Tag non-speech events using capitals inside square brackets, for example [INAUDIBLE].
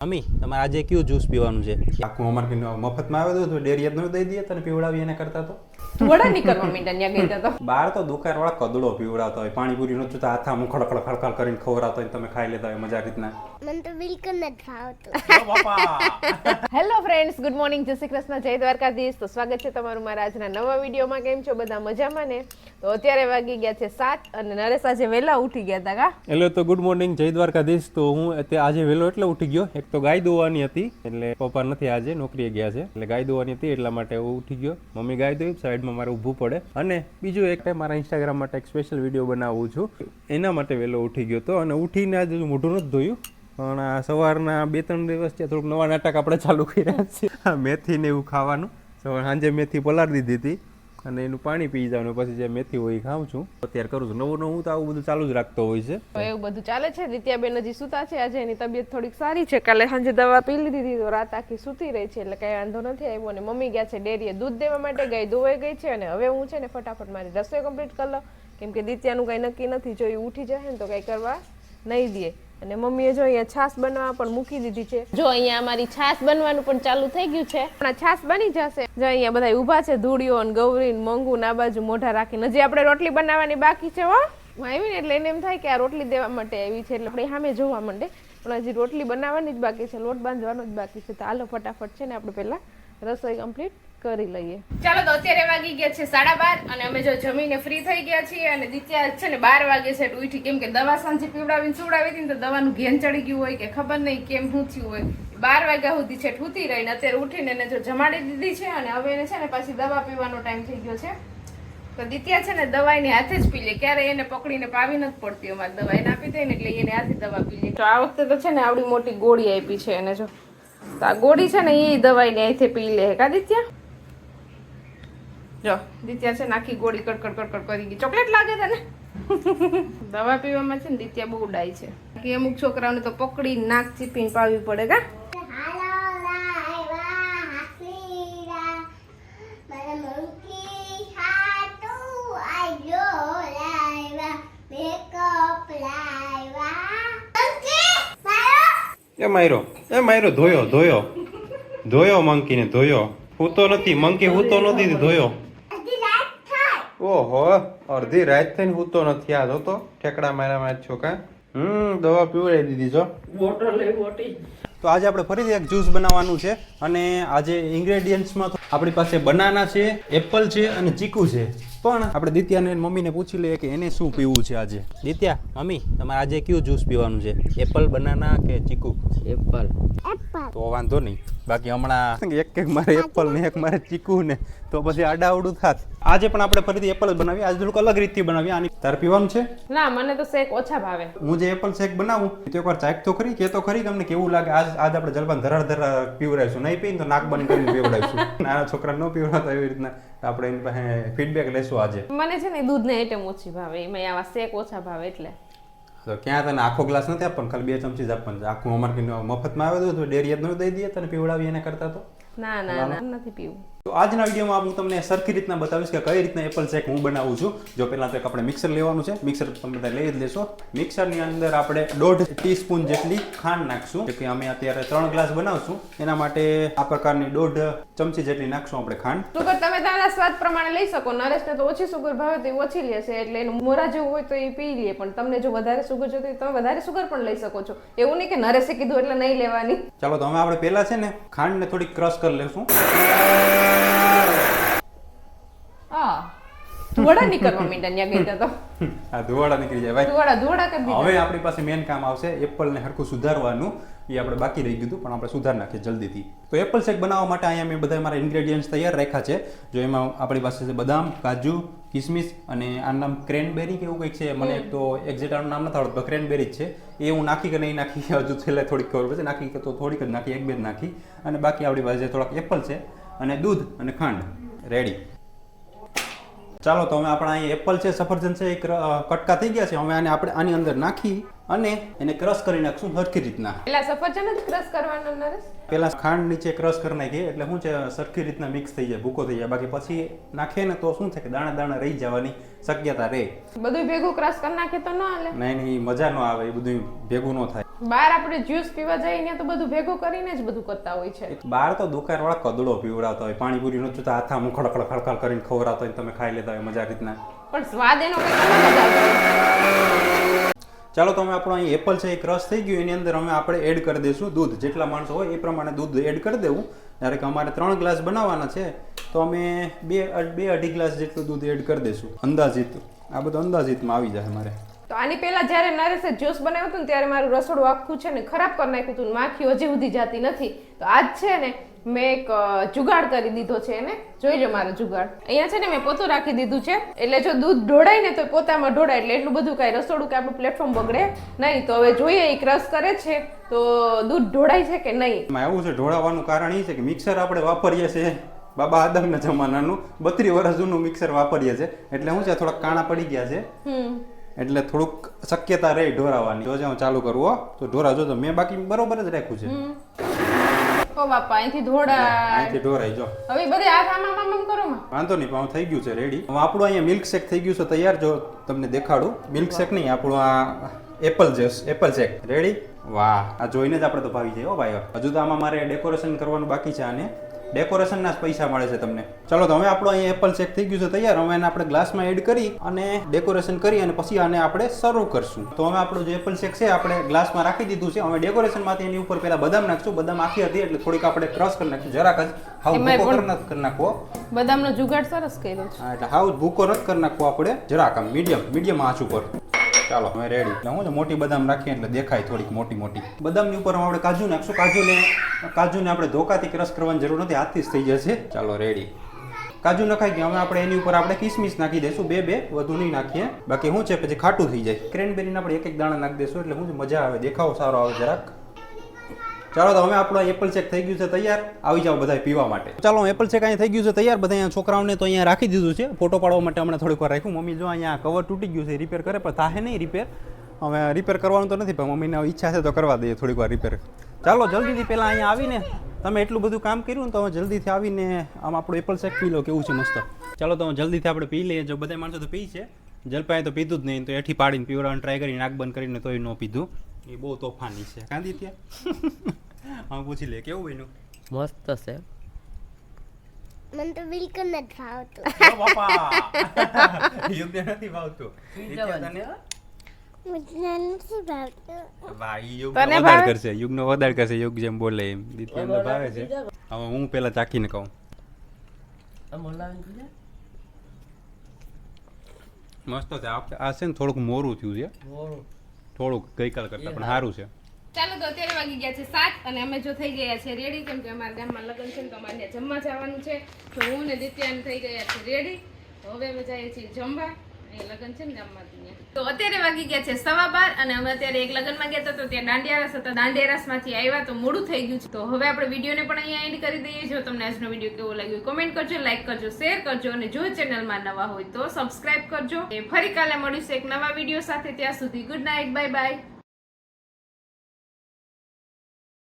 Mummy તમારે આજે કયું જ્યુસ પીવાનું છે? આખું અમારે મફતમાં આવે તો ડેરી જ ન દઈ દઈએ, તને પીવડાવી એને કરતા તો. વડા નીકળવા મીંડા ત્યાં ગઈ તો. બહાર તો દુકાન વાળા કદડો પીવડાવતા હોય પાણીપુરી નો જોતા હાથા આમ ખડખડ ખડખડ કરીને ખવડાવતા હોય તમે ખાઈ લેતા હોય મજા રીતના. મને તો બિલકુલ નથી ભાવતું. હેલો ફ્રેન્ડ્સ ગુડ મોર્નિંગ જય શ્રી કૃષ્ણ જય દ્વારકાધીશ. તો સ્વાગત છે તમારું મારા આજના નવા વિડીયોમાં. કેમ છો બધા મજામાં ને? તો અત્યારે વાગી ગયા છે સાત અને નરેશ આજે વહેલા ઉઠી ગયા હતા કા? એટલે તો ગુડ મોર્નિંગ જય દ્વારકાધીશ. તો હું અત્યારે આજે વહેલો એટલે ઉઠી ગયો. એક તો ગાય દોવાની હતી એટલે પપ્પા નથી આજે નોકરીએ ગયા છે. એટલે ગાય દોવાની હતી એટલા માટે હું ઉઠી ગયો. મમ્મી ગાય દોઈ સાઈડમાં મારે ઊભું પડે. અને બીજું એક ટાઈમ મારા ઇન્સ્ટાગ્રામ માટે એક સ્પેશિયલ વીડિયો બનાવું છું. એના માટે વહેલો ઉઠી ગયો હતો અને ઉઠીને આજે મોઢું નથી ધોયું. પણ આ સવારના બે ત્રણ દિવસ છે થોડુંક નવા નાટક આપણે ચાલુ કર્યા છે. મેથી એવું ખાવાનું. સાંજે મેથી પલાળી દીધી હતી. અને એનું પાણી પી જવાનું પછી જે મેથી હોય ખાઉં છું. અત્યારે કરું છું. નવું નવું તો આવું બધું ચાલુ જ રાખતો હોય છે. એવું બધું ચાલે છે? રીત્યાબેન હજી સૂતા છે. આજે એની તબિયત થોડીક સારી છે. કાલે સાંજે દવા પી લીધી હતી, તો રાત આખી સૂતી રહી છે, એટલે કઈ વાંધો નથી આવ્યો. અને મમ્મી ગયા છે ડેરીએ દૂધ દેવા માટે ગાય ધોવાઈ ગઈ છે, અને હવે હું છે ને ફટાફટ મારી રસોઈ કમ્પ્લીટ કરી લઉં. કેમ કે દિત્યાનું કઈ નક્કી નથી, જો એ ઉઠી જશે ને તો કઈ કરવા નહીં દે. અને મમ્મીએ જો અહીંયા છાશ બનવા પણ મૂકી દીધી છે. જો અહીંયા અમારી છાશ બનવાનું પણ ચાલુ થઈ ગયું છે. પણ છાશ બની જશે. જો અહીંયા બધા ઊભા છે ધૂળીઓ અને ગૌરી ને મંગુ ને આ બાજુ મોઢા રાખીને. હજી આપણે રોટલી બનાવવાની બાકી છે હો. હું આવી ને એટલે એને એમ થાય કે આ રોટલી દેવા માટે આવી છે એટલે આપણે સામે જોવા માંડે. પણ હજી રોટલી બનાવવાની જ બાકી છે લોટ બાંધવાનો જ બાકી છે. તો હાલો ફટાફટ છે ને આપણે પહેલાં રસોઈ કમ્પ્લીટ કરી લઈએ. ચાલો તો અત્યારે વાગી ગયા છે સાડા બાર અને અમે જો જમીને ફ્રી થઈ ગયા છીએ અને દિત્યા છે ને બાર વાગે છે ઉઠી કેમ કે દવા સાંજે પીવડાવીને સુવડાવી હતી ને તો દવાનું ઘેન ચડી ગયું હોય કે ખબર નહીં કેમ શું હોય. બાર વાગ્યા સુધી છે ઠૂતી રહીને અત્યારે ઉઠીને એને જો જમાડી દીધી છે અને હવે એને છે ને પાછી દવા પીવાનો ટાઈમ થઈ ગયો છે. તો દિત્યા છે ને દવા હાથે જ પી લે. ક્યારે એને પકડીને પાવી નથી પડતી અમારે દવા. એને આપી દઈને એટલે એને હાથે દવા પી લે. તો આ વખતે તો છે ને આવડી મોટી ગોળી આપી છે. એને જો તો આ ગોળી છે ને એ દવા એને અહીંથી પી લે. કા દિત્યા? જો દિત્યા છે ને આખી ગોળી કડકડ કડકડ કરી ગઈ. ચોકલેટ લાગે તને? દવા પીવામાં છે ને દિત્યા બહુ ડાય છે. કે અમુક છોકરાઓને તો પકડી નાક ચીપીને પાવી પડે, કા? એ માયરો એ માયરો, ધોયો ધોયો. ધોયો મંકીને ધોયો. હૂતો નથી, મંકી હૂતો નથી, ધોયો. ઓહો અડધી રાત થઈને હૂતો નથી આ તો. ઠેકડા માર્યા માં છોકા હમ દવા પીવડાવી દીધી છો તો આજે આપણે ફરીથી એક જ્યુસ બનાવવાનું છે અને આજે ઇન્ગ્રેડિયન્ટ્સમાં આપણી પાસે બનાના છે એપલ છે અને ચીકુ છે. પણ આપણે દિત્યાને મમ્મીને પૂછી લઈએ કે એને શું પીવું છે આજે? દિત્યા મમ્મી તમારે આજે કયું જ્યુસ પીવાનું છે? એપલ બનાના કે ચીકુ? એપલ. એપલ. તો વાંધો નહીં. બાકી હમણાં એક એક મારે એપલ ને એક મારે ચીકુ ને તો પછી આડાવડું થાત. આજે પણ આપણે ફરીથી એપલ જ બનાવીએ. આજે થોડુંક અલગ રીતથી બનાવીએ. આની તાર પીવાનું છે? ના મને તો શેક ઓછા ભાવે. હું જે એપલ શેક બનાવું તો એકવાર ચાક તો ખરી કે તો ખરી તમને કેવું લાગે? આજ આજ આપણે જલપાન ધરાર ધરાર પીવડાવીશું. નહીં પીને તો નાક બંધ કરીને પીવડાવીશું. [LAUGHS] નાના છોકરા ન પીવડાવતા એવી રીતના આપણે એની પાસે ફીડબેક લેશું આજે. મને છે ને દૂધની આઈટમ ઓછી ભાવે એમાં આવા શેક ઓછા ભાવે એટલે. તો ક્યાં તને આખો ગ્લાસ નથી આપવાનો ખાલી બે ચમચી જ આપવાનું. આખું અમારે મફતમાં આવે તો ડેરી જ ન દઈ દઈએ તને પીવડાવી એના કરતા તો. ના ના ના નથી પીવું. તો આજના વિડીયોમાં હું તમને સરખી રીતના બતાવીશ કે કઈ રીતના એપલ શેક હું બનાવું છું. જો પહેલાં તો એક આપણે મિક્સર લેવાનું છે. મિક્સર તમે બધા લઈ જ લેશો. મિક્સરની અંદર આપણે દોઢ ટીસ્પૂન જેટલી ખાંડ નાખશું. કે અમે અત્યારે ત્રણ ગ્લાસ બનાવશું. એના માટે આ પ્રકારની દોઢ ચમચી જેટલી નાખશું આપણે ખાંડ. સુગર તમે તમારા સ્વાદ પ્રમાણે લઈ શકો. નરેશને તો ઓછી સુગર ભાવે તો એ ઓછી લેશે એટલે એનું મોરા જેવું હોય તો એ પી લે. પણ તમને જો વધારે સુગર જોતી તો તમે વધારે સુગર પણ લઈ શકો છો. એવું નહીં કે નરેશે કીધું એટલે નહીં લેવાની. ચાલો તો હવે આપણે પહેલાં છે ને ખાંડને થોડી ક્રશ કરી લેશું. હા ધોળા નીકળવા માંડ્યા ત્યાં ગઈ તો આ ધુવાડા નીકળી જાય ભાઈ ધોળા ધોળા કરી હવે આપણી પાસે મેન કામ આવશે એપલને હરખું સુધારવાનું એ આપણે બાકી રહી ગયું પણ આપણે સુધાર નાખીએ જલ્દીથી તો એપલ શેક બનાવવા માટે અહીંયા મેં બધા મારા ઇન્ગ્રેડિયન્ટ્સ તૈયાર રાખ્યા છે જો એમાં આપણી પાસે છે બદામ કાજુ કિસમિસ અને આ નામ ક્રેનબેરી કે એવું કંઈક છે મને તો એક્ઝેક્ટ આનું નામ નથી આવડતું ક્રેનબેરી જ છે એ હું નાખી કે નહીં નાખી હજુ છેલ્લે થોડીક ખબર પડશે નાખી તો થોડીક જ નાખી એક બે જ નાખી અને બાકી આપણી પાસે થોડાક એપલ છે અને દૂધ અને ખાંડ. રેડી ચાલો તો હવે આપણા અહીં એપલ છે સફરજન છે એ કટકા થઈ ગયા છે. હવે આને આપણે આની અંદર નાખી અને એને ક્રશ કરી નાખશું સરખી રીતના. પેલા સફરજન જ ક્રશ કરવાનો નરેશ? પેલા ખાંડ નીચે ક્રશ કરી નાખીએ એટલે શું છે સરખી રીતના મિક્સ થઈ જાય ભૂકો થઈ જાય. બાકી પછી નાખીએ ને તો શું છે કે દાણા દાણા રહી જવાની શક્યતા રહે. બધું ભેગું ક્રશ કરી નાખે તો ન હાલે. નહીં નહીં મજા ન આવે એ બધું ભેગું ન થાય. બહાર આપણે જ્યુસ પીવા જઈએ ત્યાં તો બધું ભેગું કરીને જ બધું કરતા હોય છે. બહાર તો દુકાનવાળા કદડો પીવડાવતા હોય પાણીપુરી નું જોતા હાથામાં ખડખડ ખડખડ કરીને ખવડાવતા હોય તમે ખાઈ લેતા હોય મજા રીતના. પણ સ્વાદ એનો કંઈક અલગ જ આવતો ચાલો તો અમે આપણો અહીં એપલ છે એ ક્રશ થઈ ગયું એની અંદર અમે આપણે એડ કરી દઈશું દૂધ. જેટલા માણસો હોય એ પ્રમાણે દૂધ એડ કરી દેવું. જ્યારે કે અમારે ત્રણ ગ્લાસ બનાવવાના છે તો અમે બે બે અઢી ગ્લાસ જેટલું દૂધ એડ કરી દઈશું. અંદાજિત. આ બધું અંદાજિતમાં આવી જાય અમારે. તો આની પહેલા જ્યારે નરેશે જ્યુસ બનાવ્યું હતું ને ત્યારે મારું રસોડું આખું છે ને ખરાબ કરી નાખ્યું હતું માખી હજી સુધી જતી નથી. તો આજ છે ને મેં એક જુગાડ કરી દીધો છે એને. જોઈ લો મારો જુગાડ. અહીંયા છે ને મેં પોતું રાખી દીધું છે. એટલે જો દૂધ ઢોળાય ને તો પોતામાં ઢોળાય. એટલે એટલું બધું કાંઈ રસોડું કે આપણું પ્લેટફોર્મ બગડે નહીં. તો હવે જોઈએ એ ક્રશ કરે છે તો દૂધ ઢોળાય છે કે નહીં? એવું છે ઢોળાવાનું કારણ એ છે કે મિક્સર આપણે વાપરીએ છીએ. બાબા આદમના જમાનાનું બત્રીસ વર્ષ જૂનું મિક્સર વાપરીએ છીએ. એટલે શું છે થોડાક કાણા પડી ગયા છે. એટલે થોડુંક શક્યતા રહે ઢોરાવાની. જો હું ચાલુ કરું હો. તો ઢોરા જોજો મેં બાકી બરોબર જ રાખ્યું છે. ઓ બાપા અહીંથી ધોળાય અહીંથી ઢોરાઈ જો. હવે બધે આ આમ આમ આમ કરો માં વાંધો નહીં પણ થઈ ગયું છે રેડી હવે આપણું અહીંયા મિલ્ક શેક થઈ ગયું છે તૈયાર જો તમને દેખાડું. મિલ્ક શેક નહીં આપણું આ apple juice apple shake ready વાહ આ જોઈને જ આપણે તો ભાવી જાય હો ભાઈ હજુ તો આમાં મારે ડેકોરેશન કરવાનું બાકી છે આને. ડેકોરેશનના જ પૈસા મળે છે તમને. ચલો તો હવે આપણો અહીંયા એપલ શેક થઈ ગયું છે તૈયાર. હવે એને આપણે ગ્લાસમાં એડ કરી અને ડેકોરેશન કરી અને પછી આને આપણે સર્વ કરશું. તો હવે આપણું જે એપલ શેક છે આપણે ગ્લાસમાં રાખી દીધું છે. હવે ડેકોરેશનમાંથી એની ઉપર પહેલા બદામ નાખશું. બદામ આખી હતી એટલે થોડીક આપણે ક્રશ કરી નાખશું. જરાક જ હાવ ભૂકો નથી કરી નાખવો. બદામનો જુગાડ સરસ કર્યો છે. હા એટલે હાવ ભૂકો નથી કરી નાખવો આપણે. જરાક આમ મીડિયમ મીડિયમ આંચ ઉપર. ચાલો, હવે રેડી એટલે હું મોટી બદામ રાખીએ એટલે દેખાય થોડીક મોટી મોટી. બદામની ઉપર આપણે કાજુ નાખશું કાજુને? કાજુને આપણે ધોકાથી ક્રશ કરવાની જરૂર નથી, હાથથી જ થઈ જશે. ચાલો રેડી કાજુ નખાઈ ગયા. હવે આપણે એની ઉપર આપણે કિસમિસ નાખી દઈશું. બે બે, વધુ નહીં નાખીએ. બાકી શું છે, પછી ખાટું થઈ જાય. ક્રેનબેરીને આપણે એક એક દાણા નાખી દઈશું. એટલે શું મજા આવે. દેખાવો સારો આવે જરાક. ચાલો તો હવે આપણો એપલ શેક થઈ ગયું છે તૈયાર. આવી જાઓ બધા પીવા માટે. ચાલો એપલ શેક અહીંયા થઈ ગયું છે તૈયાર. બધા અહીંયા છોકરાઓને તો અહીંયા રાખી દીધું છે. ફોટો પાડવા માટે હમણાં થોડીક વાર રાખ્યું. મમ્મી જો અહીંયા કવર તૂટી ગયું છે રિપેર કરે, પણ થાહે નહીં રિપેર હવે રિપેર કરવાનું તો નથી, પણ મમ્મીને ઈચ્છા છે તો કરવા દઈએ થોડીક વાર રિપેર ચાલો, જલ્દીથી પહેલાં અહીંયા આવીને તમે એટલું બધું કામ કર્યું ને તો જલ્દીથી આવીને આમ આપણું એપલ શેક પી લો. કેવું છે મસ્ત. ચાલો, તો જલ્દીથી આપણે પી લઈએ. જો બધા માણસો તો પી છે. જલપાએ તો પીધું જ નહીં, તો એઠી પાડીને પીવડાવવાનું ટ્રાય કરીને, નાક બંધ કરીને તોય ન પીધું. એ બહુ તોફાની છે. કાંદી ત્યાં? [LAUGHS] હા પૂછી લે કેવું બન્યું? મસ્ત છે મને તો બિલકુલ નથી ભાવતું. [LAUGHS] બાપા! યોગ્ય નથી ભાવતું. તને? વધાર કરશે. યુગનો વધાર કરશે યુગ જેમ બોલે એમ. દિત્યાને ભાવે છે. હવે હું પેલા ચાખીને કહું. મસ્ત છે. આ આ છે ને થોડુંક મોરું થયું છે. મોરું. થોડુંક ગઈકાલ કરતા, પણ સારું છે. ચાલો તો અત્યારે વાગી ગયા છે સાત અને અમે જો થઈ ગયા છે રેડી કેમ કે અમારા ગામમાં લગ્ન છે ને તો અમારે ત્યાં જમવા જવાનું છે. તો હું ને દિત્યાને થઈ ગયા છે રેડી હવે અમે જઈએ છીએ જમવા. અત્યારે વાગી ગયા છે સવા બાર અને અમે અત્યારે એક લગ્નમાં ગયા તો ત્યાં દાંડિયારસ હતા. દાંડિયારસમાંથી આવ્યા તો મોડું થઈ ગયું છે. તો હવે આપણે વિડીયોને પણ અહીંયા એન્ડ કરી દઈએ જો તમને આજનો વીડિયો કેવો લાગ્યો કોમેન્ટ કરજો લાઈક કરજો શેર કરજો અને જો ચેનલમાં નવા હોય તો સબસ્ક્રાઇબ કરજો. એ ફરી કાલે મળીશું એક નવા વીડિયો સાથે. ત્યાં સુધી ગુડ નાઇટ બાય બાય